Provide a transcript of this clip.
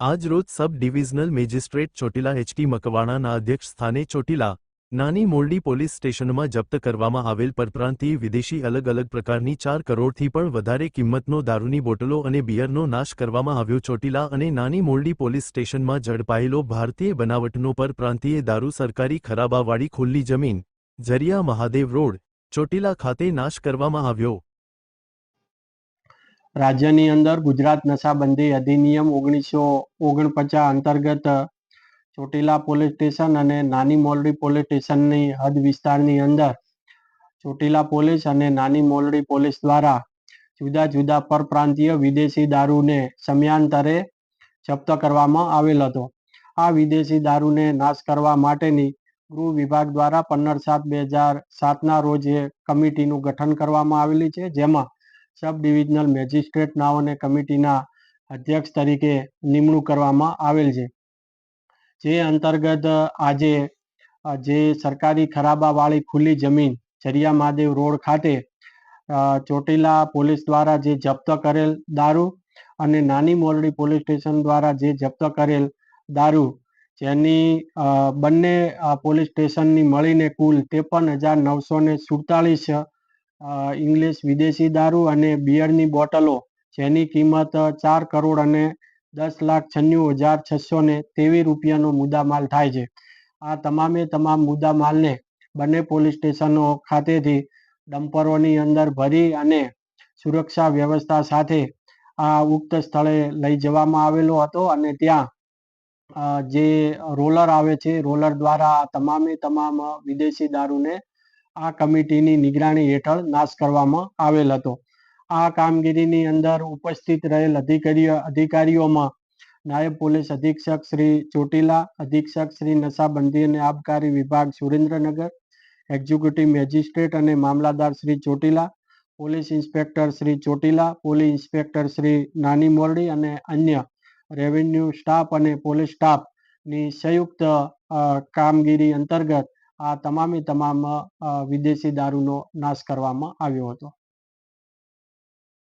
આજ રોજ sub divisional magistrate Chotila HT મકવાણાના અધ્યક્ષ સ્થાને ચોટીલા નાની મોરડી પોલીસ સ્ટેશનમાં જપ્ત કરવામાં આવેલ પરપ્રાંતીય વિદેશી અલગ અલગ પ્રકારની ચાર કરોડથી પણ વધારે કિંમતનો દારૂની બોટલો અને બિયરનો નાશ કરવામાં આવ્યો. ચોટીલા અને નાની મોરડી પોલીસ સ્ટેશનમાં ઝડપાયેલો ભારતીય બનાવટનો પરપ્રાંતીય દારૂ સરકારી ખરાબાવાળી ખુલ્લી જમીન, જરિયા મહાદેવ રોડ, ચોટીલા ખાતે નાશ કરવામાં આવ્યો. રાજ્યની અંદર ગુજરાત નશાબંધી અધિનિયમ ઓગણીસો ઓગણપચાસ અંતર્ગત ચોટીલા પોલીસ સ્ટેશન અને નાની મોલડી પોલીસ સ્ટેશનની હદ વિસ્તારની અંદર ચોટીલા પોલીસ અને નાની મોલડી પોલીસ દ્વારા જુદા જુદા પરપ્રાંતીય વિદેશી દારૂને સમયાંતરે જપ્ત કરવામાં આવેલ હતો. આ વિદેશી દારૂને નાશ કરવા માટેની ગૃહ વિભાગ દ્વારા પંદર સાત બે હજાર સાતના રોજ કમિટીનું ગઠન કરવામાં આવેલી છે, જેમાં સબ ડિવિઝનલ મેજિસ્ટ્રેટ નાઓને કમિટીના અધ્યક્ષ તરીકે નિમણૂક કરવામાં આવેલ છે. જે અંતર્ગત આજે, જે સરકારી ખરાબાવાળી ખુલ્લી જમીન જરિયા મહાદેવ રોડ ખાતે ચોટીલા પોલીસ દ્વારા જે જપ્ત કરેલ દારૂ અને નાની મોરડી પોલીસ સ્ટેશન દ્વારા જે જપ્ત કરેલ દારૂ, જેની બંને પોલીસ સ્ટેશનની મળીને કુલ ત્રેપન હજાર નવસો ને સુડતાલીસ ઇંગ્લિશ વિદેશી દારૂ અને બિયરની બોટલો જેની કિંમત ચાર કરોડ અને દસ લાખ છન્નું હજાર છસો ને તેવીસ રૂપિયાનો મુદ્દામાલ થાય છે. આ તમામે તમામ મુદ્દામાલને બંને પોલીસ સ્ટેશનો ખાતેથી ડમ્પરોની અંદર ભરી અને સુરક્ષા વ્યવસ્થા સાથે આ ઉક્ત સ્થળે લઈ જવામાં આવેલો હતો અને ત્યાં જે રોલર આવે છે, રોલર દ્વારા તમામે તમામ વિદેશી દારૂને આ કમિટીની નિગરાણી હેઠળ નાશ કરવામાં આવેલ હતો. આ કામગીરીની અંદર ઉપસ્થિત રહેલ અધિકારીઓ, અધિકારીઓમાં નાયબ પોલીસ અધિક્ષક શ્રી ચોટીલા, અધિક્ષક શ્રી નશાબંધી અને આબકારી વિભાગ સુરેન્દ્રનગર, એક્ઝિક્યુટિવ મેજિસ્ટ્રેટ અને મામલાદાર Shri Chotila, police inspector Shri Chotila, police inspector Shri Nani Mordi અને અન્ય રેવન્યુ સ્ટાફ અને પોલીસ સ્ટાફની સંયુક્ત કામગીરી અંતર્ગત આ તમામે તમામ વિદેશી દારૂનો નાશ કરવામાં આવ્યો હતો.